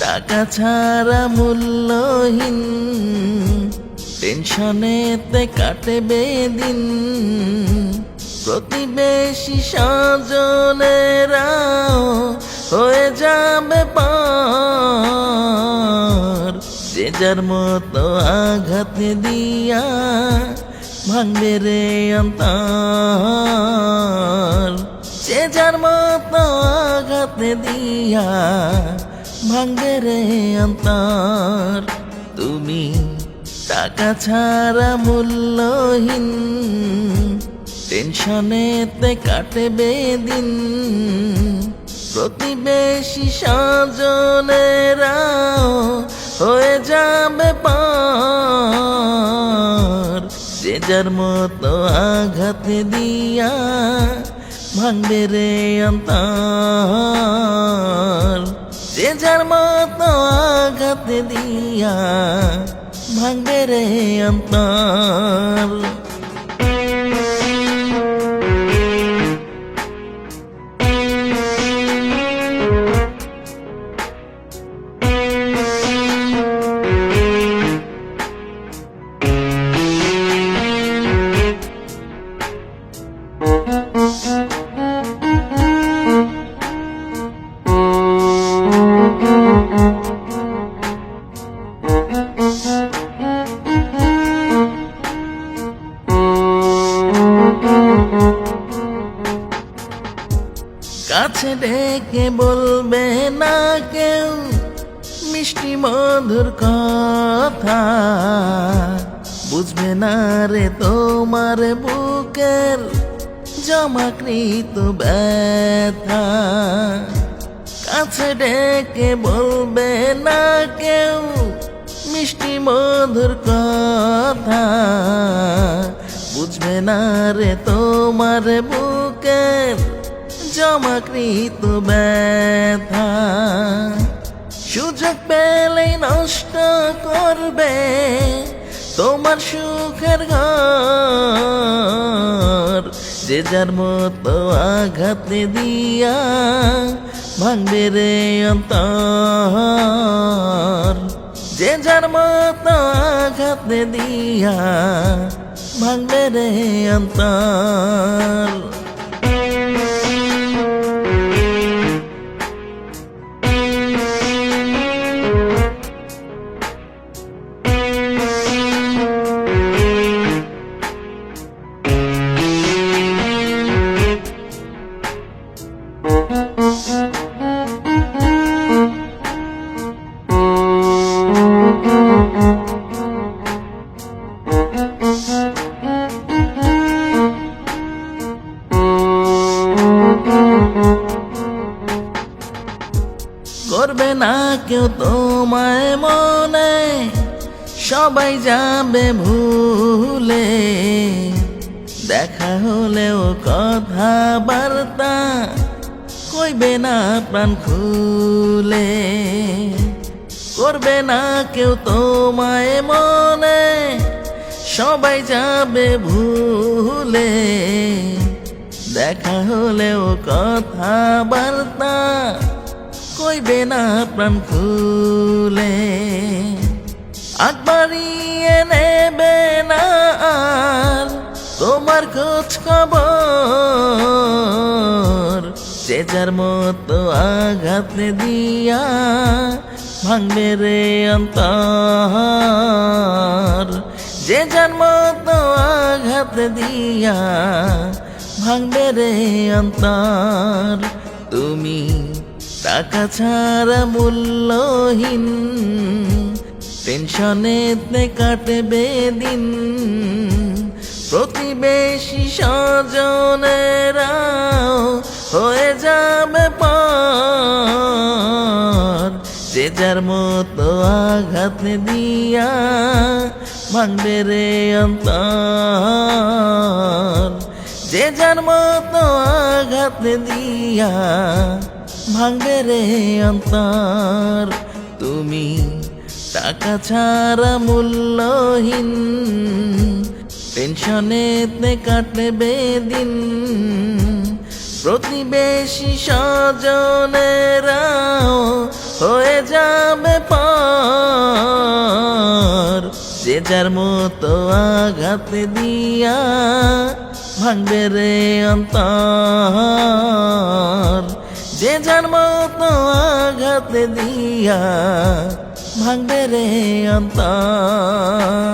টাকা ছাড়া মূল্যহীন। টেনশনেতে কাটবে দিন। প্রতিবেশী স্বজনেরাও হয়ে যাবে পার। যে যার মতো আঘাত দিয়া ভাঙবে রে অন্তর। যে যার মতো আঘাত দিয়া ভাঙবে রে অন্তর। তুমি টাকা ছাড়া মূল্যহীন। টেনশনেতে কাটে বেদিন প্রতিবেশী স্বজনেরাও হয়ে যাবে পার। যে যার মতো আঘাত দিয়া ভাঙবে রে অন্তর। যে যার মতো আঘাত দিয়া ভাঙবে রে অন্তর। কাছে ডেকে বলবে না কেউ মিষ্টি মধুর কথা। বুঝবে না রে তোমার বুকের জমাকৃত ব্যথা। কাছে ডেকে বলবে না কেউ মিষ্টি মধুর কথা। বুঝবে না রে তোমার বুকের জমাকৃত ব্যথা। সুযোগ পেলেই নষ্ট করবে তোমার সুখের ঘর। যে যার মতো আঘাত দিয়া ভাঙবে রে অন্তর। যে যার মত আঘাত দিয়া ভাঙবে রে অন্তর। করবে না কেউ তোমায় মনে, সবাই যাবে ভুলে। দেখা হলেও কথা বার্তা কইবে না প্রাণ খুলে। করবে না কেউ তোমায় মনে, সবাই যাবে ভুলে। দেখা হলেও কথা বার্তা কইবে না প্রাণ খুলে। আকবারিয়ে নেবে না তোমার খোঁজ খবর যে যার মতো আঘাত দিয়া ভাঙবে রে অন্তর। যে যার মতো আঘাত দিয়া ভাঙবে রে অন্তর। তুমি টাকা ছাড়া মূল্যহীন। টেনশনেতে কাটবে দিন। প্রতিবেশী স্বজনেরাও হয়ে যাবে পর যে যার মতো আঘাত দিয়া ভাঙবে রে অন্তর। যে যার মতো আঘাত দিয়া ভাঙবে রে অন্তর। তুমি টাকা ছাড়া মূল্যহীন। টেনশনেতে কাটবে দিন প্রতিবেশী স্বজনেরাও হয়ে যাবে পার। যে যার মতো আঘাত দিয়া ভাঙবে রে অন্তর। যে যার মতো আঘাত দিয়া ভাঙবে রে অন্তর।